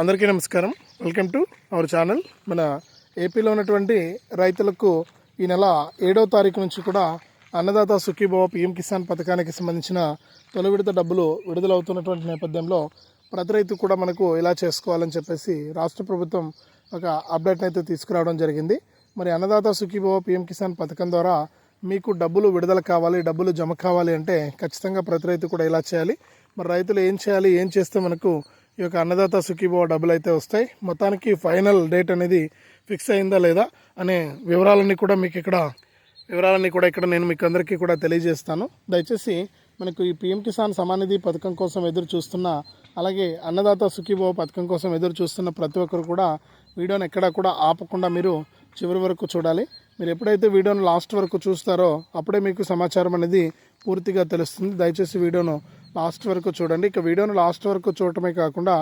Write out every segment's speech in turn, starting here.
అందరికీ నమస్కారం. Welcome to our channel. మన ఏపీలో ఉన్నటువంటి రైతులకు ఈ నెల ఏడవ తారీఖు నుంచి కూడా అన్నదాత సుఖీభవ పిఎం కిసాన్ పథకానికి సంబంధించిన తొలి విడత డబ్బులు విడుదలవుతున్నటువంటి నేపథ్యంలో ప్రతి రైతు కూడా మనకు ఇలా చేసుకోవాలని చెప్పేసి రాష్ట్ర ప్రభుత్వం ఒక అప్డేట్ని అయితే తీసుకురావడం జరిగింది. మరి అన్నదాత సుఖీభవ పిఎం కిసాన్ పథకం ద్వారా మీకు డబ్బులు విడుదల కావాలి డబ్బులు జమ కావాలి అంటే ఖచ్చితంగా ప్రతి రైతు కూడా ఇలా చేయాలి. మరి రైతులు ఏం చేయాలి ఏం చేస్తే మనకు ఈ యొక్క అన్నదాత సుఖీభవ డబ్బులు అయితే వస్తాయి. మొత్తానికి ఫైనల్ డేట్ అనేది ఫిక్స్ అయిందా లేదా అనే వివరాలన్నీ కూడా మీకు ఇక్కడ వివరాలన్నీ కూడా ఇక్కడ నేను మీకు అందరికీ కూడా తెలియజేస్తాను. దయచేసి మనకు ఈ పిఎం కిసాన్ సమానిధి పథకం కోసం ఎదురు చూస్తున్న అలాగే అన్నదాత సుఖీభవ పథకం కోసం ఎదురు చూస్తున్న ప్రతి ఒక్కరు కూడా వీడియోని ఎక్కడా కూడా ఆపకుండా మీరు చివరి వరకు చూడాలి. మీరు ఎప్పుడైతే వీడియోను లాస్ట్ వరకు చూస్తారో అప్పుడే మీకు సమాచారం అనేది పూర్తిగా తెలుస్తుంది. దయచేసి వీడియోను లాస్ట్ వరకు చూడండి. ఇక వీడియోను లాస్ట్ వరకు చూడటమే కాకుండా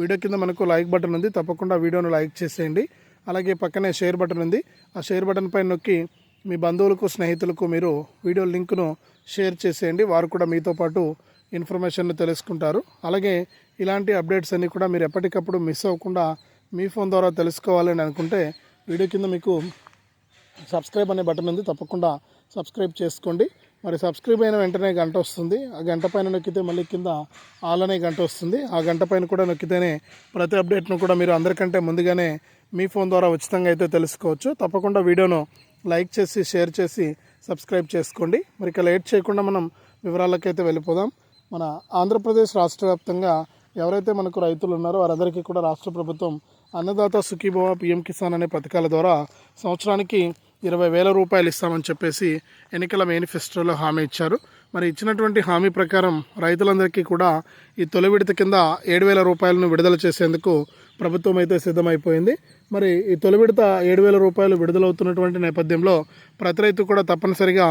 వీడియో కింద మనకు లైక్ బటన్ ఉంది. తప్పకుండా వీడియోను లైక్ చేసేయండి. అలాగే పక్కనే షేర్ బటన్ ఉంది. ఆ షేర్ బటన్ పైన నొక్కి మీ బంధువులకు స్నేహితులకు మీరు వీడియో లింక్ను షేర్ చేసేయండి. వారు కూడా మీతో పాటు ఇన్ఫర్మేషన్ను తెలుసుకుంటారు. అలాగే ఇలాంటి అప్డేట్స్ అన్నీ కూడా మీరు ఎప్పటికప్పుడు మిస్ అవ్వకుండా మీ ఫోన్ ద్వారా తెలుసుకోవాలని అనుకుంటే వీడియో కింద మీకు సబ్స్క్రైబ్ అనే బటన్ ఉంది. తప్పకుండా సబ్స్క్రైబ్ చేసుకోండి. మరి సబ్స్క్రైబ్ అయిన వెంటనే గంట వస్తుంది. ఆ గంట పైన నొక్కితే మళ్ళీ కింద ఆల్ అనే గంట వస్తుంది. ఆ గంట పైన కూడా నొక్కితేనే ప్రతి అప్డేట్ను కూడా మీరు అందరికంటే ముందుగానే మీ ఫోన్ ద్వారా ఉచితంగా అయితే తెలుసుకోవచ్చు. తప్పకుండా వీడియోను లైక్ చేసి షేర్ చేసి సబ్స్క్రైబ్ చేసుకోండి. మరి ఇక లేట్ చేయకుండా మనం వివరాలకైతే వెళ్ళిపోదాం. మన ఆంధ్రప్రదేశ్ రాష్ట్ర వ్యాప్తంగా ఎవరైతే మనకు రైతులు ఉన్నారో వారందరికీ కూడా రాష్ట్ర ప్రభుత్వం అన్నదాత సుఖీభవ పిఎం కిసాన్ అనే పథకాల ద్వారా సంవత్సరానికి ఇరవై వేల రూపాయలు ఇస్తామని చెప్పేసి ఎన్నికల మేనిఫెస్టోలో హామీ ఇచ్చారు. మరి ఇచ్చినటువంటి హామీ ప్రకారం రైతులందరికీ కూడా ఈ తొలి విడత కింద ఏడు వేల రూపాయలను విడుదల చేసేందుకు ప్రభుత్వం అయితే సిద్ధమైపోయింది. మరి ఈ తొలి విడత ఏడు వేల రూపాయలు విడుదలవుతున్నటువంటి నేపథ్యంలో ప్రతి రైతు కూడా తప్పనిసరిగా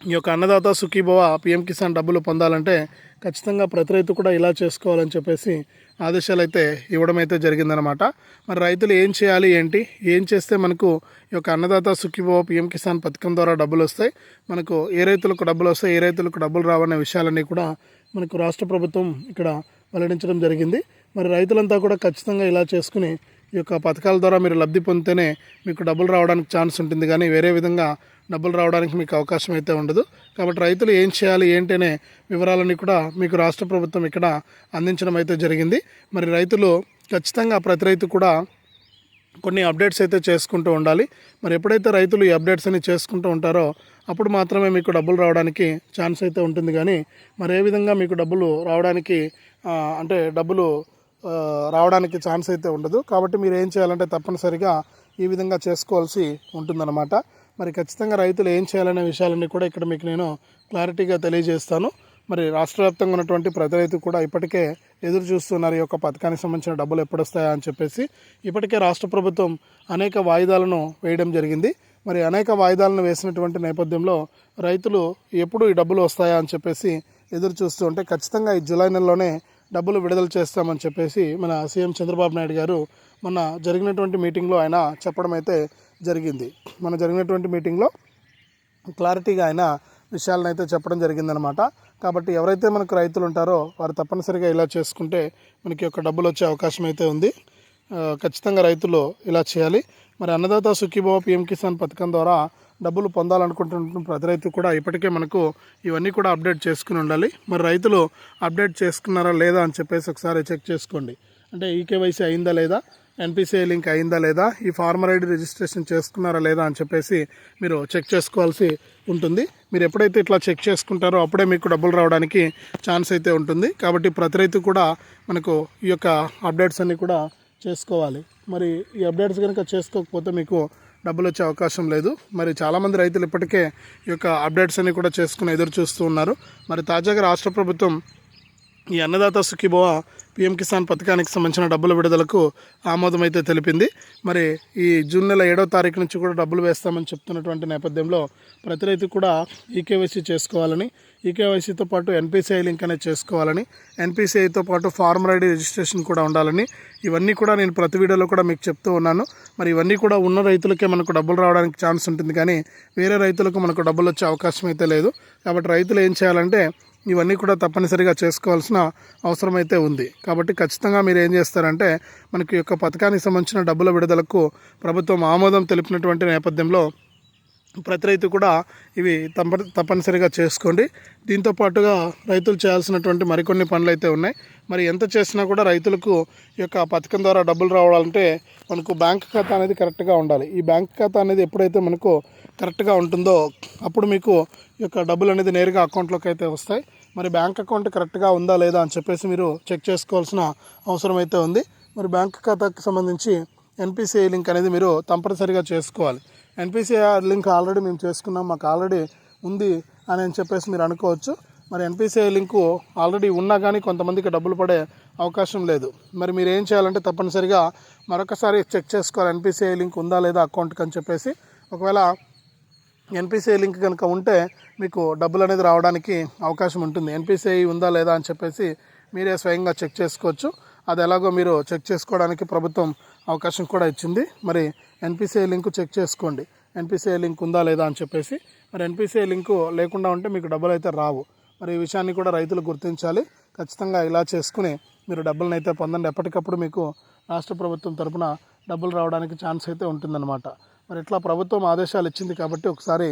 ఈ యొక్క అన్నదాత సుఖీభవ పిఎం కిసాన్ డబ్బులు పొందాలంటే ఖచ్చితంగా ప్రతి రైతు కూడా ఇలా చేసుకోవాలని చెప్పేసి ఆదేశాలు అయితే ఇవ్వడం అయితే జరిగిందనమాట మరి రైతులు ఏం చేయాలి ఏంటి? ఏం చేస్తే మనకు ఈ యొక్క అన్నదాత సుఖీభవ పిఎం కిసాన్ పథకం ద్వారా డబ్బులు వస్తాయి? మనకు ఏ రైతులకు డబ్బులు వస్తాయి ఏ రైతులకు డబ్బులు రావనే విషయాలన్నీ కూడా మనకు రాష్ట్ర ప్రభుత్వం ఇక్కడ వెల్లడించడం జరిగింది. మరి రైతులంతా కూడా ఖచ్చితంగా ఇలా చేసుకుని ఈ యొక్క పథకాల ద్వారా మీరు లబ్ధి పొందితేనే మీకు డబ్బులు రావడానికి ఛాన్స్ ఉంటుంది. కానీ వేరే విధంగా డబ్బులు రావడానికి మీకు అవకాశం అయితే ఉండదు. కాబట్టి రైతులు ఏం చేయాలి ఏంటనే వివరాలన్నీ కూడా మీకు రాష్ట్ర ప్రభుత్వం ఇక్కడ అందించడం అయితే జరిగింది. మరి రైతులు ఖచ్చితంగా ప్రతి రైతు కూడా కొన్ని అప్డేట్స్ అయితే చేసుకుంటూ ఉండాలి. మరి ఎప్పుడైతే రైతులు ఈ అప్డేట్స్ అని చేసుకుంటూ ఉంటారో అప్పుడు మాత్రమే మీకు డబ్బులు రావడానికి ఛాన్స్ అయితే ఉంటుంది. కానీ మరి ఏ విధంగా మీకు డబ్బులు రావడానికి అంటే డబ్బులు రావడానికి ఛాన్స్ అయితే ఉండదు. కాబట్టి మీరు ఏం చేయాలంటే తప్పనిసరిగా ఈ విధంగా చేసుకోవాల్సి ఉంటుందన్నమాట. మరి ఖచ్చితంగా రైతులు ఏం చేయాలనే విషయాలన్నీ కూడా ఇక్కడ మీకు నేను క్లారిటీగా తెలియజేస్తాను. మరి రాష్ట్ర వ్యాప్తంగా ఉన్నటువంటి ప్రతి రైతు కూడా ఇప్పటికే ఎదురు చూస్తున్నారు ఈ యొక్క పథకానికి సంబంధించిన డబ్బులు ఎప్పుడు వస్తాయా అని చెప్పేసి. ఇప్పటికే రాష్ట్ర ప్రభుత్వం అనేక వాయిదాలను వేయడం జరిగింది. మరి అనేక వాయిదాలను వేసినటువంటి నేపథ్యంలో రైతులు ఎప్పుడు ఈ డబ్బులు వస్తాయా అని చెప్పేసి ఎదురు చూస్తూ ఉంటే ఖచ్చితంగా ఈ జూలై నెలలోనే డబ్బులు విడుదల చేస్తామని చెప్పేసి మన సీఎం చంద్రబాబు నాయుడు గారు మొన్న జరిగినటువంటి మీటింగ్లో ఆయన చెప్పడం అయితే జరిగింది. మన జరిగినటువంటి మీటింగ్లో క్లారిటీగా ఆయన విషయాలను అయితే చెప్పడం జరిగిందనమాట కాబట్టి ఎవరైతే మనకు రైతులు ఉంటారో వారు తప్పనిసరిగా ఇలా చేసుకుంటే మనకి యొక్క డబ్బులు వచ్చే అవకాశం అయితే ఉంది. ఖచ్చితంగా రైతులు ఇలా చేయాలి. మరి అన్నదాత సుఖీభవ పిఎం కిసాన్ పథకం ద్వారా డబ్బులు పొందాలనుకుంటున్న ప్రతి రైతు కూడా ఇప్పటికే మనకు ఇవన్నీ కూడా అప్డేట్ చేసుకుని ఉండాలి. మరి రైతులు అప్డేట్ చేసుకున్నారా లేదా అని చెప్పేసి ఒకసారి చెక్ చేసుకోండి. అంటే ఈకేవైసీ అయిందా లేదా? ఎన్పిసిఐ లింక్ అయిందా లేదా? ఈ ఫార్మర్ ఐడి రిజిస్ట్రేషన్ చేసుకున్నారా లేదా అని చెప్పేసి మీరు చెక్ చేసుకోవాల్సి ఉంటుంది. మీరు ఎప్పుడైతే ఇట్లా చెక్ చేసుకుంటారో అప్పుడే మీకు డబ్బులు రావడానికి ఛాన్స్ అయితే ఉంటుంది. కాబట్టి ప్రతి రైతు కూడా మనకు ఈ యొక్క అప్డేట్స్ అన్నీ కూడా చేసుకోవాలి. మరి ఈ అప్డేట్స్ కనుక చేసుకోకపోతే మీకు డబ్బులు వచ్చే అవకాశం లేదు. మరి చాలామంది రైతులు ఇప్పటికే ఈ యొక్క అప్డేట్స్ అన్ని కూడా చేసుకుని ఎదురు చూస్తూ ఉన్నారు. మరి తాజాగా రాష్ట్ర ప్రభుత్వం ఈ అన్నదాత సుఖీభవ పిఎం కిసాన్ పథకానికి సంబంధించిన డబ్బుల విడుదలకు ఆమోదం అయితే తెలిపింది. మరి ఈ జూన్ నెల ఏడవ తారీఖు నుంచి కూడా డబ్బులు వేస్తామని చెప్తున్నటువంటి నేపథ్యంలో ప్రతి రైతు కూడా ఈకేవైసీ చేసుకోవాలని ఈకేవైసీతో పాటు ఎన్పిసిఐ లింక్ అనేది చేసుకోవాలని ఎన్పిసిఐతో పాటు ఫార్మర్ ఐడి రిజిస్ట్రేషన్ కూడా ఉండాలని ఇవన్నీ కూడా నేను ప్రతి వీడియోలో కూడా మీకు చెప్తూ ఉన్నాను. మరి ఇవన్నీ కూడా ఉన్న రైతులకే మనకు డబ్బులు రావడానికి ఛాన్స్ ఉంటుంది కానీ వేరే రైతులకు మనకు డబ్బులు వచ్చే అవకాశం అయితే లేదు. కాబట్టి రైతులు ఏం చేయాలంటే ఇవన్నీ కూడా తప్పనిసరిగా చేసుకోవాల్సిన అవసరం అయితే ఉంది. కాబట్టి ఖచ్చితంగా మీరు ఏం చేస్తారంటే మనకి యొక్క పథకానికి సంబంధించిన డబ్బుల విడుదలకు ప్రభుత్వం ఆమోదం తెలిపినటువంటి నేపథ్యంలో ప్రతి రైతు కూడా ఇవి తప్ప తప్పనిసరిగా చేసుకోండి. దీంతో పాటుగా రైతులు చేయాల్సినటువంటి మరికొన్ని పనులు అయితే ఉన్నాయి. మరి ఎంత చేసినా కూడా రైతులకు ఈ యొక్క పథకం ద్వారా డబ్బులు రావాలంటే మనకు బ్యాంక్ ఖాతా అనేది కరెక్ట్గా ఉండాలి. ఈ బ్యాంక్ ఖాతా అనేది ఎప్పుడైతే మనకు కరెక్ట్గా ఉంటుందో అప్పుడు మీకు ఈ యొక్క డబ్బులు అనేది నేరుగా అకౌంట్లోకి అయితే వస్తాయి. మరి బ్యాంక్ అకౌంట్ కరెక్ట్గా ఉందా లేదా అని చెప్పేసి మీరు చెక్ చేసుకోవాల్సిన అవసరం అయితే ఉంది. మరి బ్యాంక్ ఖాతాకి సంబంధించి ఎన్పిసిఐ లింక్ అనేది మీరు తప్పనిసరిగా చేసుకోవాలి. ఎన్పిసిఐ లింక్ ఆల్రెడీ మేము చేసుకున్నాం మాకు ఆల్రెడీ ఉంది అని అని చెప్పేసి మీరు అనుకోవచ్చు. మరి ఎన్పిసిఐ లింకు ఆల్రెడీ ఉన్నా కానీ కొంతమందికి డబ్బులు పడే అవకాశం లేదు. మరి మీరు ఏం చేయాలంటే తప్పనిసరిగా మరొకసారి చెక్ చేసుకోవాలి ఎన్పిసిఐ లింక్ ఉందా లేదా అకౌంట్కి అని చెప్పేసి. ఒకవేళ ఎన్పిసిఐ లింక్ కనుక ఉంటే మీకు డబ్బులు అనేది రావడానికి అవకాశం ఉంటుంది. ఎన్పిసిఐ ఉందా లేదా అని చెప్పేసి మీరే స్వయంగా చెక్ చేసుకోవచ్చు. అది ఎలాగో మీరు చెక్ చేసుకోవడానికి ప్రభుత్వం అవకాశం కూడా ఇచ్చింది. మరి ఎన్పిసిఐ లింక్ చెక్ చేసుకోండి. ఎన్పిసిఐ లింక్ ఉందా లేదా అని చెప్పేసి. మరి ఎన్పిసిఐ లింకు లేకుండా ఉంటే మీకు డబ్బులు అయితే రావు. మరి ఈ విషయాన్ని కూడా రైతులు గుర్తించాలి. ఖచ్చితంగా ఇలా చేసుకుని మీరు డబ్బులను అయితే పొందండి. ఎప్పటికప్పుడు మీకు రాష్ట్ర ప్రభుత్వం తరపున డబ్బులు రావడానికి ఛాన్స్ అయితే ఉంటుందన్నమాట. మరి ఇట్లా ప్రభుత్వం ఆదేశాలు ఇచ్చింది కాబట్టి ఒకసారి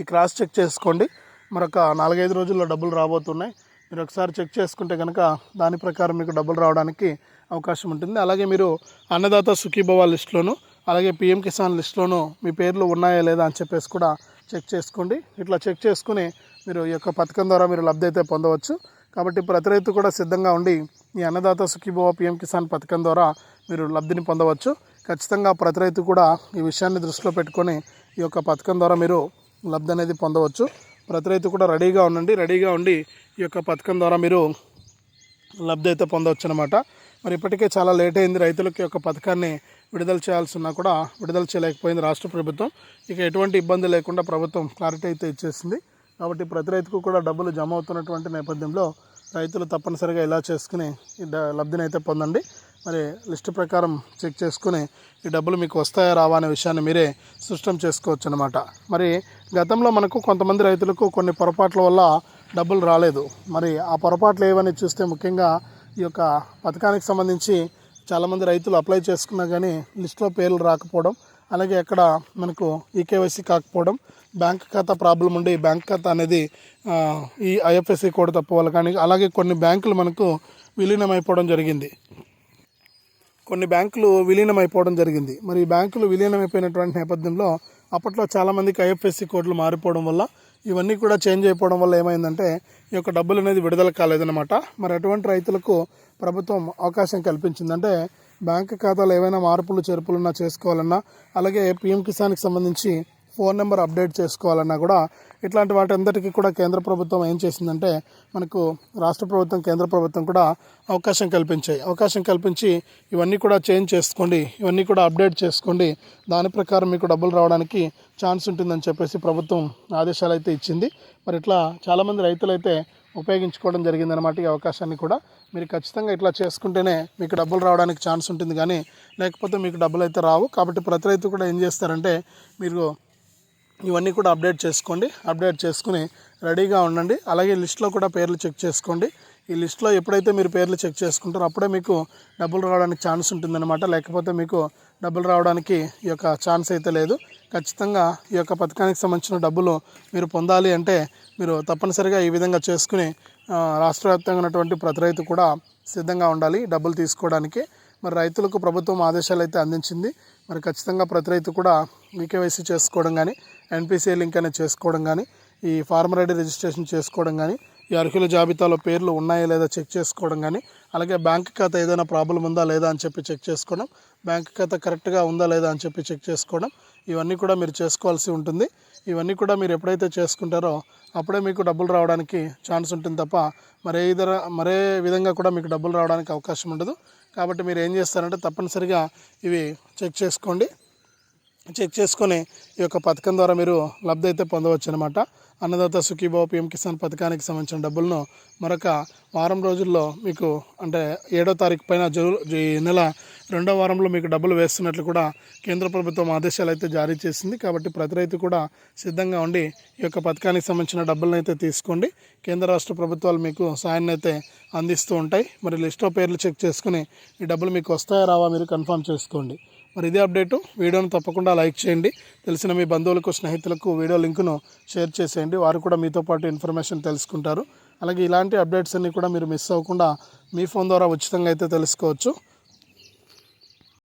ఈ క్రాస్ చెక్ చేసుకోండి. మరొక నాలుగైదు రోజుల్లో డబ్బులు రాబోతున్నాయి. మీరు ఒకసారి చెక్ చేసుకుంటే కనుక దాని ప్రకారం మీకు డబ్బులు రావడానికి అవకాశం ఉంటుంది. అలాగే మీరు అన్నదాత సుఖీభవ లిస్టులోను అలాగే పిఎం కిసాన్ లిస్టులోను మీ పేర్లు ఉన్నాయా లేదా అని చెప్పేసి కూడా చెక్ చేసుకోండి. ఇట్లా చెక్ చేసుకుని మీరు ఈ యొక్క పథకం ద్వారా మీరు లబ్ధి అయితే పొందవచ్చు. కాబట్టి ప్రతి రైతు కూడా సిద్ధంగా ఉండి ఈ అన్నదాత సుఖీభవ పిఎం కిసాన్ పథకం ద్వారా మీరు లబ్ధిని పొందవచ్చు. ఖచ్చితంగా ప్రతి రైతు కూడా ఈ విషయాన్ని దృష్టిలో పెట్టుకొని ఈ యొక్క పథకం ద్వారా మీరు లబ్ధి అనేది పొందవచ్చు. ప్రతి రైతు కూడా రెడీగా ఉండండి రెడీగా ఉండి ఈ యొక్క పథకం ద్వారా మీరు లబ్ధి అయితే పొందవచ్చు అనమాట మరి ఇప్పటికే చాలా లేట్ అయింది రైతులకి యొక్క పథకాన్ని విడుదల చేయాల్సి ఉన్నా కూడా విడుదల చేయలేకపోయింది రాష్ట్ర ప్రభుత్వం. ఇక ఎటువంటి ఇబ్బంది లేకుండా ప్రభుత్వం క్లారిటీ అయితే ఇచ్చేసింది. కాబట్టి ప్రతి రైతుకు కూడా డబ్బులు జమ అవుతున్నటువంటి నేపథ్యంలో రైతులు తప్పనిసరిగా ఇలా చేసుకుని ఈ లబ్ధిని అయితే పొందండి. మరి లిస్ట్ ప్రకారం చెక్ చేసుకుని ఈ డబ్బులు మీకు వస్తాయా రావా అనే విషయాన్ని మీరే సృష్టం చేసుకోవచ్చు అనమాట మరి గతంలో మనకు కొంతమంది రైతులకు కొన్ని పొరపాట్ల వల్ల డబ్బులు రాలేదు. మరి ఆ పొరపాట్లు ఏవని చూస్తే ముఖ్యంగా ఈ యొక్క పథకానికి సంబంధించి చాలామంది రైతులు అప్లై చేసుకున్నా కానీ లిస్టులో పేర్లు రాకపోవడం అలాగే అక్కడ మనకు ఈకేవైసీ కాకపోవడం బ్యాంక్ ఖాతా ప్రాబ్లం ఉండి బ్యాంక్ ఖాతా అనేది ఈ ఐఎఫ్ఎస్సి కోడ్ తప్ప కానీ అలాగే కొన్ని బ్యాంకులు మనకు విలీనం అయిపోవడం జరిగింది. కొన్ని బ్యాంకులు విలీనం అయిపోవడం జరిగింది. మరి ఈ బ్యాంకులు విలీనం అయిపోయినటువంటి నేపథ్యంలో అప్పట్లో చాలామందికి ఐఎఫ్ఎస్సి కోడ్లు మారిపోవడం వల్ల ఇవన్నీ కూడా చేంజ్ అయిపోవడం వల్ల ఏమైందంటే ఈ యొక్క డబ్బులు అనేది విడుదల కాలేదన్నమాట. మరి అటువంటి రైతులకు ప్రభుత్వం అవకాశం కల్పించిందంటే బ్యాంక్ ఖాతాలో ఏవైనా మార్పులు చేర్పులున్నా చేసుకోవాలన్నా అలాగే పిఎం కిసాన్కి సంబంధించి ఫోన్ నెంబర్ అప్డేట్ చేసుకోవాలన్నా కూడా ఇట్లాంటి వాటి అందరికీ కూడా కేంద్ర ప్రభుత్వం ఏం చేసిందంటే మనకు రాష్ట్ర ప్రభుత్వం కేంద్ర ప్రభుత్వం కూడా అవకాశం కల్పించాయి. అవకాశం కల్పించి ఇవన్నీ కూడా చేంజ్ చేసుకోండి ఇవన్నీ కూడా అప్డేట్ చేసుకోండి. దాని ప్రకారం మీకు డబ్బులు రావడానికి ఛాన్స్ ఉంటుందని చెప్పేసి ప్రభుత్వం ఆదేశాలు అయితే ఇచ్చింది. మరి ఇట్లా చాలామంది రైతులు అయితే ఉపయోగించుకోవడం జరిగిందనమాట ఈ అవకాశాన్ని కూడా. మీరు ఖచ్చితంగా ఇట్లా చేసుకుంటేనే మీకు డబ్బులు రావడానికి ఛాన్స్ ఉంటుంది. కానీ లేకపోతే మీకు డబ్బులు అయితే రావు. కాబట్టి ప్రతి రైతు కూడా ఏం చేస్తారంటే మీరు ఇవన్నీ కూడా అప్డేట్ చేసుకోండి. అప్డేట్ చేసుకుని రెడీగా ఉండండి. అలాగే లిస్ట్లో కూడా పేర్లు చెక్ చేసుకోండి. ఈ లిస్ట్లో ఎప్పుడైతే మీరు పేర్లు చెక్ చేసుకుంటారో అప్పుడే మీకు డబ్బులు రావడానికి ఛాన్స్ ఉంటుందన్నమాట. లేకపోతే మీకు డబ్బులు రావడానికి ఈ యొక్క ఛాన్స్ అయితే లేదు. ఖచ్చితంగా ఈ యొక్క పథకానికి సంబంధించిన డబ్బులు మీరు పొందాలి అంటే మీరు తప్పనిసరిగా ఈ విధంగా చేసుకుని రాష్ట్ర వ్యాప్తంగా ఉన్నటువంటి ప్రతి రైతు కూడా సిద్ధంగా ఉండాలి. డబ్బులు తీసుకోవడానికి మరి రైతులకు ప్రభుత్వం ఆదేశాలు అయితే అందించింది. మరి ఖచ్చితంగా ప్రతి రైతు కూడా ఈకేవైసీ చేసుకోవడం కానీ ఎన్పిసిఐ లింక్ అనేది చేసుకోవడం కానీ ఈ ఫార్మర్ ఐడి రిజిస్ట్రేషన్ చేసుకోవడం కానీ ఈ అర్హుల జాబితాలో పేర్లు ఉన్నాయా లేదా చెక్ చేసుకోవడం కానీ అలాగే బ్యాంక్ ఖాతా ఏదైనా ప్రాబ్లం ఉందా లేదా అని చెప్పి చెక్ చేసుకోవడం బ్యాంక్ ఖాతా కరెక్ట్గా ఉందా లేదా అని చెప్పి చెక్ చేసుకోవడం ఇవన్నీ కూడా మీరు చేసుకోవాల్సి ఉంటుంది. ఇవన్నీ కూడా మీరు ఎప్పుడైతే చేసుకుంటారో అప్పుడే మీకు డబ్బులు రావడానికి ఛాన్స్ ఉంటుంది తప్ప మరే ఇతర మరే విధంగా కూడా మీకు డబ్బులు రావడానికి అవకాశం ఉండదు. కాబట్టి మీరు ఏం చేస్తారంటే తప్పనిసరిగా ఇవి చెక్ చేసుకోండి. చెక్ చేసుకొని ఈ యొక్క పథకం ద్వారా మీరు లబ్ధి అయితే పొందవచ్చు అనమాట అన్నదాత సుఖీభావ పిఎం కిసాన్ పథకానికి సంబంధించిన డబ్బులను మరొక వారం రోజుల్లో మీకు అంటే ఏడో తారీఖు పైన ఈ నెల రెండో వారంలో మీకు డబ్బులు వేస్తున్నట్లు కూడా కేంద్ర ప్రభుత్వం ఆదేశాలు అయితే జారీ చేసింది. కాబట్టి ప్రతి రైతు కూడా సిద్ధంగా ఉండి ఈ యొక్క పథకానికి సంబంధించిన డబ్బులను అయితే తీసుకోండి. కేంద్ర రాష్ట్ర ప్రభుత్వాలు మీకు సాయాన్ని అయితే అందిస్తూ ఉంటాయి. మరి లిస్ట్లో పేర్లు చెక్ చేసుకుని ఈ డబ్బులు మీకు వస్తాయా రావా మీరు కన్ఫర్మ్ చేసుకోండి. మరి ఇదే అప్డేటు. వీడియోను తప్పకుండా లైక్ చేయండి. తెలిసిన మీ బంధువులకు స్నేహితులకు వీడియో లింకును షేర్ చేసేయండి. వారు కూడా మీతో పాటు ఇన్ఫర్మేషన్ తెలుసుకుంటారు. అలాగే ఇలాంటి అప్డేట్స్ అన్నీ కూడా మీరు మిస్ అవ్వకుండా మీ ఫోన్ ద్వారా ఉచితంగా అయితే తెలుసుకోవచ్చు.